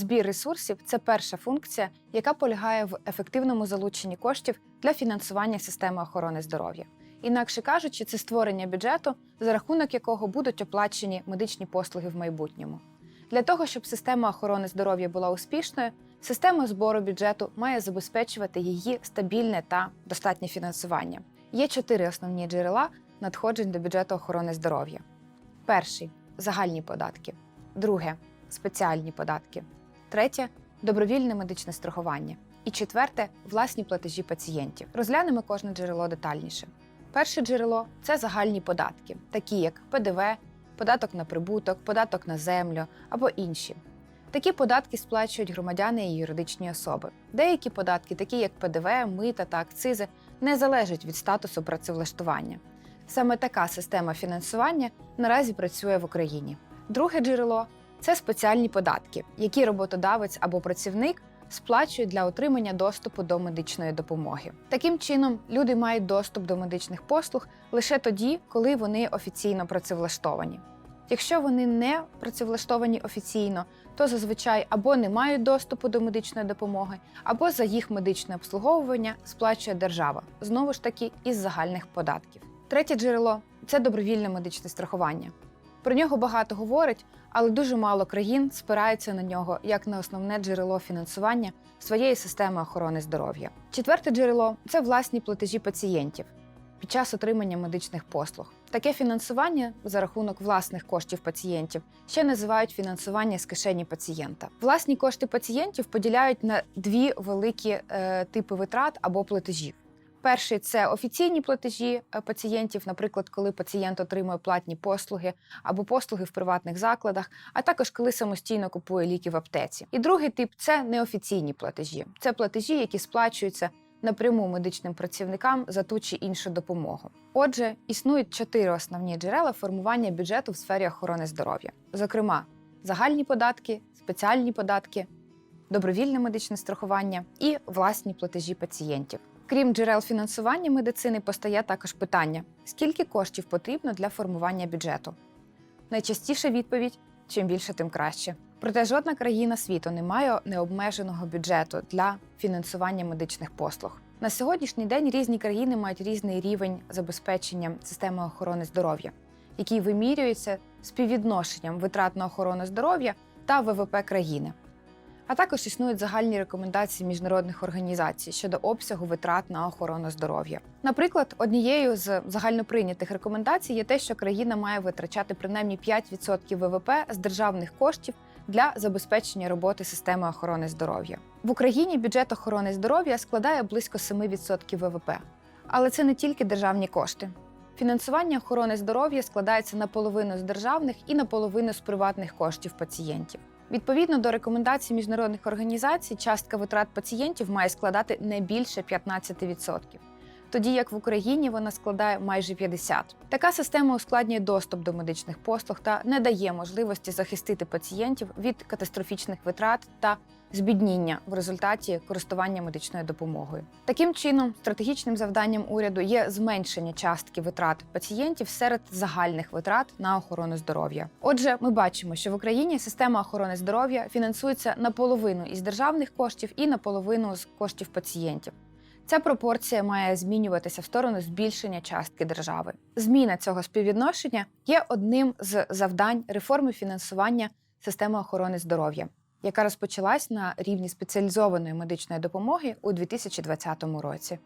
Збір ресурсів це перша функція, яка полягає в ефективному залученні коштів для фінансування системи охорони здоров'я. Інакше кажучи, це створення бюджету, за рахунок якого будуть оплачені медичні послуги в майбутньому. Для того, щоб система охорони здоров'я була успішною, система збору бюджету має забезпечувати її стабільне та достатнє фінансування. Є чотири основні джерела надходжень до бюджету охорони здоров'я. Перший загальні податки, друге спеціальні податки, третє добровільне медичне страхування. І четверте власні платежі пацієнтів. Розглянемо кожне джерело детальніше. Перше джерело це загальні податки, такі як ПДВ, податок на прибуток, податок на землю або інші. Такі податки сплачують громадяни і юридичні особи. Деякі податки, такі як ПДВ, мита та акцизи, не залежать від статусу працевлаштування. Саме така система фінансування наразі працює в Україні. Друге джерело це спеціальні податки, які роботодавець або працівник сплачує для отримання доступу до медичної допомоги. Таким чином, люди мають доступ до медичних послуг лише тоді, коли вони офіційно працевлаштовані. Якщо вони не працевлаштовані офіційно, то зазвичай або не мають доступу до медичної допомоги, або за їх медичне обслуговування сплачує держава знову ж таки із загальних податків. Третє джерело це добровільне медичне страхування. Про нього багато говорять, але дуже мало країн спираються на нього як на основне джерело фінансування своєї системи охорони здоров'я. Четверте джерело це власні платежі пацієнтів під час отримання медичних послуг. Таке фінансування за рахунок власних коштів пацієнтів ще називають фінансування з кишені пацієнта. Власні кошти пацієнтів поділяють на дві великі е, типи витрат або платежів. Перший це офіційні платежі е, пацієнтів, наприклад, коли пацієнт отримує платні послуги або послуги в приватних закладах, а також коли самостійно купує ліки в аптеці. І другий тип це неофіційні платежі. Це платежі, які сплачуються напряму медичним працівникам за ту чи іншу допомогу. Отже, існують чотири основні джерела формування бюджету в сфері охорони здоров'я, зокрема, загальні податки, спеціальні податки, добровільне медичне страхування і власні платежі пацієнтів. Крім джерел фінансування медицини, постає також питання: скільки коштів потрібно для формування бюджету? Найчастіша відповідь чим більше, тим краще. Проте жодна країна світу не має необмеженого бюджету для фінансування медичних послуг. На сьогоднішній день різні країни мають різний рівень забезпечення системи охорони здоров'я, який вимірюється співвідношенням витрат на охорону здоров'я та ВВП країни. А також існують загальні рекомендації міжнародних організацій щодо обсягу витрат на охорону здоров'я. Наприклад, однією з загальноприйнятих рекомендацій є те, що країна має витрачати принаймні 5% ВВП з державних коштів для забезпечення роботи системи охорони здоров'я. В Україні бюджет охорони здоров'я складає близько 7% ВВП. Але це не тільки державні кошти. Фінансування охорони здоров'я складається наполовину з державних і наполовину з приватних коштів пацієнтів. Відповідно до рекомендацій міжнародних організацій, частка витрат пацієнтів має складати не більше 15%, тоді як в Україні вона складає майже 50%. Така система ускладнює доступ до медичних послуг та не дає можливості захистити пацієнтів від катастрофічних витрат та збідніння в результаті користування медичною допомогою. Таким чином, стратегічним завданням уряду є зменшення частки витрат пацієнтів серед загальних витрат на охорону здоров'я. Отже, ми бачимо, що в Україні система охорони здоров'я фінансується наполовину із державних коштів і наполовину з коштів пацієнтів. Ця пропорція має змінюватися в сторону збільшення частки держави. Зміна цього співвідношення є одним з завдань реформи фінансування системи охорони здоров'я, яка розпочалась на рівні спеціалізованої медичної допомоги у 2020 році.